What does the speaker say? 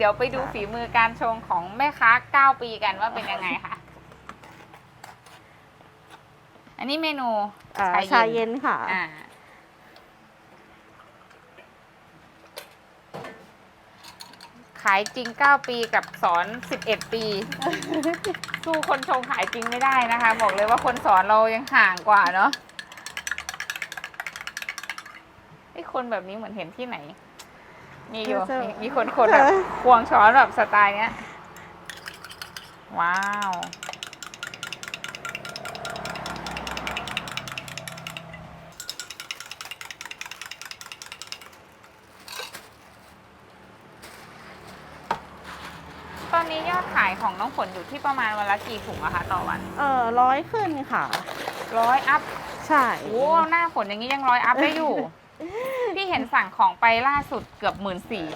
เดี๋ยวไปดูฝีมือการชงของแม่ค้า 9 ปีกันว่าเป็นยังไงค่ะ อันนี้เมนูอ่าชาเย็นค่ะ อ่าขายจริง 9 ปีกับสอน 11 ปี สู้คนชงขายจริงไม่ได้นะคะ บอกเลยว่าคนสอนเรายังห่างกว่าเนาะไอ้คนแบบนี้เหมือนเห็นที่ไหน มีอยู่เจอมีมีคนคนแบบควงช้อนแบบสไตล์เนี้ย ว้าว ตอนนี้ยอดขายของน้องฝนอยู่ที่ประมาณวันละกี่ถุงอะคะต่อวัน เออร้อยขึ้นค่ะ ร้อยอัพใช่ โอ้หน้าฝนอย่างนี้ยังร้อยอัพได้อยู่ ที่เห็นสั่งของไปล่าสุดเกือบหมื่นสี่